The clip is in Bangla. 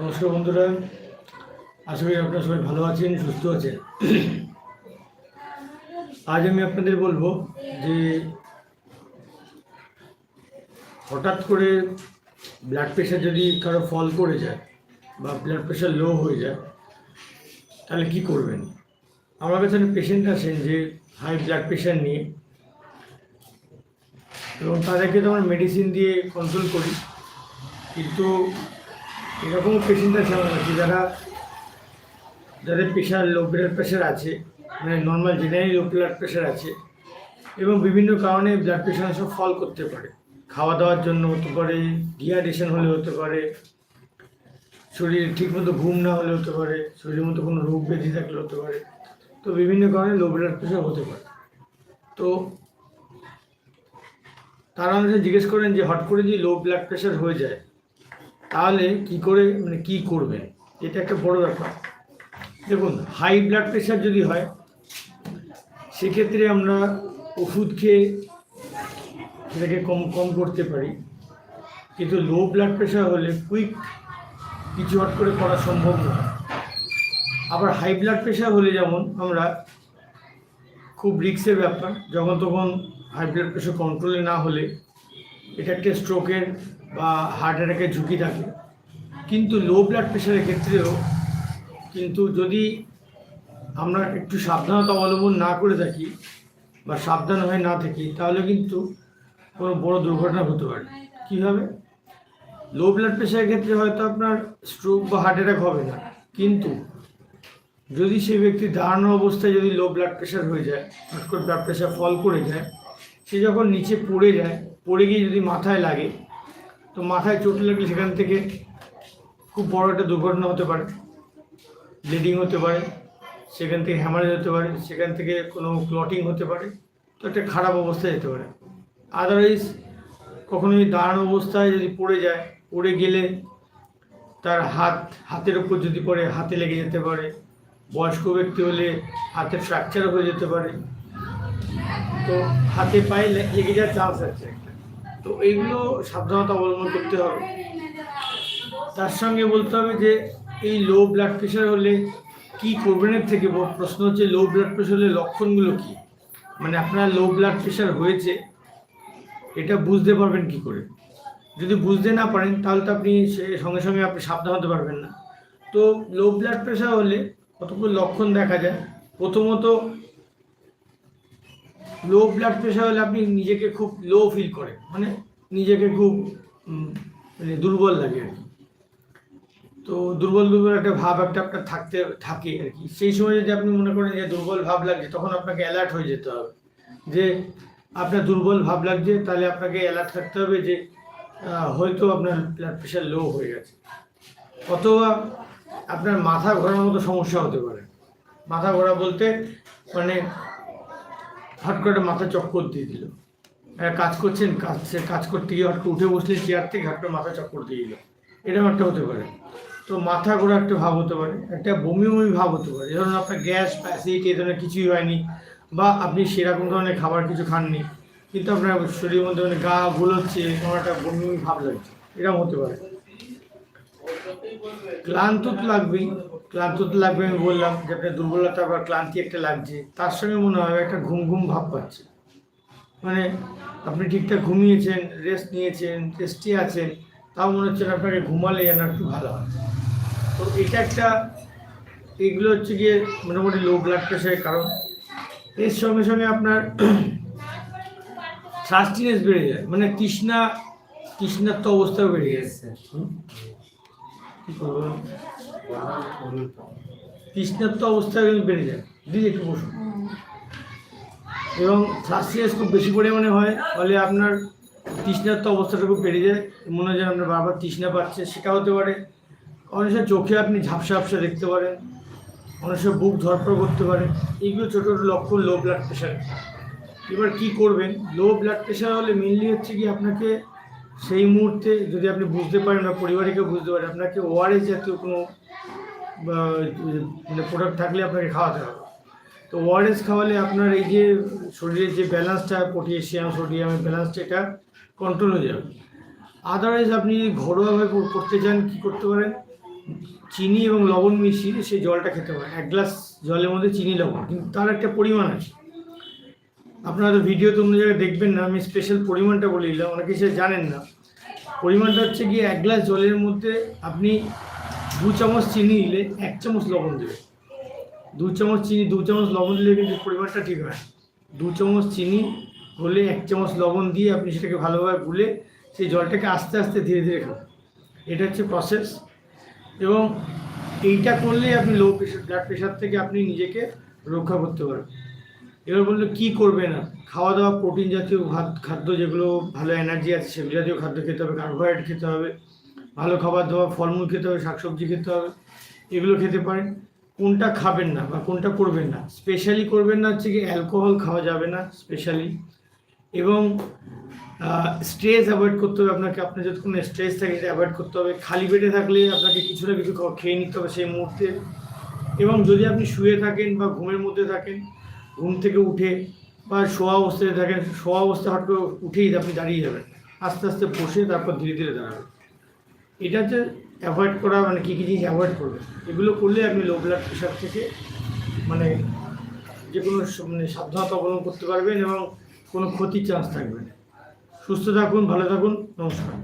নমস্কার বন্ধুরা। আশা করি আপনারা সবাই ভালো আছেন, সুস্থ আছেন। আজ আমি আপনাদের বলব যে, হঠাৎ করে ব্লাড প্রেশার যদি কারও ফল করে যায় বা ব্লাড প্রেশার লো হয়ে যায়, তাহলে কি করবেন? আমার কাছে পেশেন্ট আছেন যে হাই ব্লাড প্রেশার নিয়ে। এবং তাদেরকে তো আমরা মেডিসিন দিয়ে কন্ট্রোল করি। কিন্তু এরকম পেশেন্ট আছে? আমার কাছে যারা, যাদের প্রেশার লো ব্লাড প্রেশার আছে মানে normal general low blood pressure আছে, এবং বিভিন্ন কারণে ব্লাড প্রেশার সব ফল করতে পারে। খাওয়া দাওয়ার জন্য হতে পারে ডিহাইড্রেশন হলে হতে পারে, শরীরে ঠিকমতো ঘুম না হলে হতে পারে, শরীরের মতো কোনো রোগ ব্যাধি থাকলে হতে পারে, তো বিভিন্ন কারণে লো ব্লাড প্রেশার হতে পারে। তো তারা আমাদের জিজ্ঞেস করেন যে হট করে যদি লো ব্লাড প্রেশার হয়ে যায় তাহলে কি করে মানে কি করবেন এটা একটা বড় ব্যাপার। দেখুন হাই ব্লাড প্রেশার যদি হয়, সেক্ষেত্রে আমরা ওষুধ খেয়ে সেটাকে কম কম করতে পারি। কিন্তু লো ব্লাড প্রেশার হলে কুইক কিছু হট করে করা সম্ভব নয়। আবার হাই ব্লাড প্রেশার হলে যেমন আমরা খুব রিক্সের ব্যাপার যখন তখন হাই ব্লাড প্রেশার কন্ট্রোলে না হলে এটা একটা স্ট্রোকের বা হার্ট অ্যাটাকের ঝুঁকি থাকে। কিন্তু লো ব্লাড প্রেশারের ক্ষেত্রেও কিন্তু যদি আমরা একটু সাবধানতা অবলম্বন না করে থাকি বা সাবধান হয়ে না থাকি, তাহলে কিন্তু কোনো বড় দুর্ঘটনা হতে পারে। কীভাবে? লো ব্লাড প্রেশারের ক্ষেত্রে হয়তো আপনার স্ট্রোক বা হার্ট অ্যাটাক হবে না। কিন্তু যদি সেই ব্যক্তি দাঁড়ানো অবস্থায় যদি লো ব্লাড প্রেশার হয়ে যায় হঠাৎ করে ব্লাড প্রেশার ফল করে যায়, সে যখন নিচে পড়ে যায়, পড়ে গিয়ে যদি মাথায় লাগে তো মাথায় চোট লাগলে সেখান থেকে খুব বড় একটা দুর্ঘটনা হতে পারে ব্লিডিং হতে পারে, সেখান থেকে হ্যামারেজ হতে পারে, সেখান থেকে কোনো ক্লটিং হতে পারে, তো একটা খারাপ অবস্থায় যেতে পারে। আদারওয়াইজ কখনোই দাঁড়ানো অবস্থায় যদি পড়ে যায়, পড়ে গেলে তার হাত, হাতের ওপর যদি পড়ে, হাতে লেগে যেতে পারে, বয়স্ক ব্যক্তি হলে হাতের ফ্র্যাকচার হয়ে যেতে পারে, তো হাতে পায়ে লেগে যাওয়ার চান্স আছে। তো এইগুলো সাবধানতা অবলম্বন করতে হবে। তার সঙ্গে বলতে হবে যে, এই লো ব্লাড প্রেশার হলে কি করবেন এর থেকে প্রশ্ন হচ্ছে লো ব্লাড প্রেশার হলে লক্ষণগুলো কি? মানে আপনার লো ব্লাড প্রেশার হয়েছে, এটা বুঝতে পারবেন কি করে? যদি বুঝতে না পারেন, তাহলে তো আপনি সে সঙ্গে সঙ্গে আপনি সাবধান হতে পারবেন না। তো লো ব্লাড প্রেশার হলে কতগুলো লক্ষণ দেখা যায়? প্রথমত লো ব্লাড প্রেশার হলে আপনি নিজেকে খুব লো ফিল করেন। মানে নিজেকে খুব মানে দুর্বল লাগে আর কি। তো দুর্বল দুর্বল একটা ভাব একটা আপনার থাকতে, থাকে আর কি। সেই সময় যদি আপনি মনে করেন যে দুর্বল ভাব লাগছে, তখন আপনাকে অ্যালার্ট হয়ে যেতে হবে। যে আপনার দুর্বল ভাব লাগছে, তাহলে আপনাকে অ্যালার্ট থাকতে হবে যে হয়তো আপনার ব্লাড প্রেশার লো হয়ে গেছে। অথবা আপনার মাথা ঘোরার মতো সমস্যা হতে পারে। মাথা ঘোরা বলতে মানে হট করে একটা মাথা চক্কর দিয়ে দিল। কাজ করছেন, কাজ, সে কাজ করতে গিয়ে হট উঠে বসলেন চেয়ার থেকে হট করে মাথা চক্কর দিয়ে দিল। এরকম একটা হতে পারে। তো মাথা ঘোরা একটা ভাব হতে পারে, একটা বমি বমি ভাব হতে পারে। ধরুন আপনার গ্যাস অ্যাসিড এ ধরনের কিছুই হয়নি। বা আপনি সেরকম ধরনের খাবার কিছু খাননি, কিন্তু আপনার শরীরের মধ্যে মানে গা গুলোচ্ছে কোনো একটা বমি বমি ভাব লাগছে। এরকম হতে পারে। ক্লান্ত তো লাগবেই ক্লান্ত তো লাগবে আমি বললাম যে আপনার দুর্বলতা বা ক্লান্তি একটা লাগছে, তার সঙ্গে মনে হয় একটা ঘুম ঘুম ভাব পাচ্ছে। মানে আপনি ঠিকঠাক ঘুমিয়েছেন রেস্ট নিয়েছেন টেস্টি আছেন, তাও মনে হচ্ছে আপনাকে ঘুমালে যেন একটু ভালো হয়। তো এটা একটা, এগুলো হচ্ছে গিয়ে মোটামুটি লো ব্লাড প্রেশারের কারণ। এর সঙ্গে সঙ্গে আপনার শ্বাসটিনেস বেড়ে যায় মানে তৃষ্ণা তৃষ্ণার্ত অবস্থাও বেড়ে যাচ্ছে হুম? কি করব তৃষ্ণার্ত অবস্থা কিন্তু বেড়ে যায়। দিদি একটু বসুন। এবং শ্বাসিয়াস খুব বেশি পরিমাণে হয়, ফলে আপনার তৃষ্ণার্ত অবস্থাটা খুব বেড়ে যায়। মনে হয় যেন আপনার বারবার তৃষ্ণা পাচ্ছে, সেটা হতে পারে। অনেক সময় চোখে আপনি ঝাপসা ঝাপসা দেখতে পারেন, অনেক সময় বুক ধরপড় করতে পারে। এইগুলো ছোটো ছোটো লক্ষণ লো ব্লাড প্রেশার এবার কি করবেন? লো ব্লাড প্রেশার হলে মেনলি হচ্ছে কি আপনাকে সেই মুহূর্তে যদি আপনি বুঝতে পারেন বা পরিবারকে বুঝতে পারেন, আপনাকে ওআরএস জাতীয় কোনো মানে প্রোডাক্ট থাকলে আপনাকে খাওয়াতে হবে। তো ওআরএস খাওয়ালে আপনার এই যে শরীরের যে ব্যালেন্সটা, পটাশিয়াম, সোডিয়ামের ব্যালেন্সটা, এটা কন্ট্রোল হয়ে যাবে। আদারওয়াইজ আপনি ঘরোয়াভাবে কর- করতে চান, কী করতে পারেন? চিনি এবং লবণ মিশিয়ে সেই জলটা খেতে পারেন। এক গ্লাস জলের মধ্যে চিনি, লবণ, কিন্তু তার একটা পরিমাণ আছে। আপনারা ভিডিও তো অন্য জায়গায় দেখবেন না, আমি স্পেশাল পরিমাণটা বলে দিলাম, অনেকে সে জানেন না। পরিমাণটা হচ্ছে গিয়ে এক গ্লাস জলের মধ্যে আপনি দু চামচ চিনি দিলে এক চামচ লবণ দেবেন। দু চামচ চিনি, দু চামচ লবণ দিলে কিন্তু পরিমাণটা ঠিক হয় দু চামচ চিনি হলে এক চামচ লবণ দিয়ে আপনি সেটাকে ভালোভাবে গুলে সেই জলটাকে আস্তে আস্তে ধীরে ধীরে খাবেন। এটা হচ্ছে প্রসেস এবং এইটা করলেই আপনি লো প্রেশার ব্লাড প্রেশার থেকে আপনি নিজেকে রক্ষা করতে পারবেন। এবার বলল, কী করবে না? খাওয়া দাওয়া প্রোটিন জাতীয় খাদ্য যেগুলো, ভালো এনার্জি আছে, সেগুলো জাতীয় খাদ্য খেতে হবে কার্বোহাইড্রেট খেতে হবে, ভালো খাবার দাবার, ফলমূল খেতে হবে, শাকসবজি খেতে হবে, এগুলো খেতে পারেন কোনটা খাবেন না বা কোনটা করবেন না? স্পেশালি করবেন না হচ্ছে কি অ্যালকোহল খাওয়া যাবে না স্পেশালি এবং স্ট্রেস অ্যাভয়েড করতে হবে আপনাকে। আপনার যদি কোনো স্ট্রেস থাকে, সেটা অ্যাভয়েড করতে হবে। খালি পেটে থাকলে আপনাকে কিছু না কিছু খেয়ে নিতে হবে সেই মুহূর্তে। এবং যদি আপনি শুয়ে থাকেন বা ঘুমের মধ্যে থাকেন ঘুম থেকে উঠে বা শোয়া অবস্থায় থাকেন শোয়া অবস্থা হট করে উঠেই আপনি দাঁড়িয়ে যাবেন। আস্তে আস্তে বসে তারপর ধীরে ধীরে দাঁড়াবেন। এটা হচ্ছে অ্যাভয়েড করা মানে কী কী জিনিস অ্যাভয়েড করবেন, এগুলো করলে আপনি লো ব্লাড প্রেশার থেকে মানে যে কোনো মানে সাবধানতা অবলম্বন করতে পারবেন এবং কোনো ক্ষতির চান্স থাকবে না। সুস্থ থাকুন, ভালো থাকুন, নমস্কার।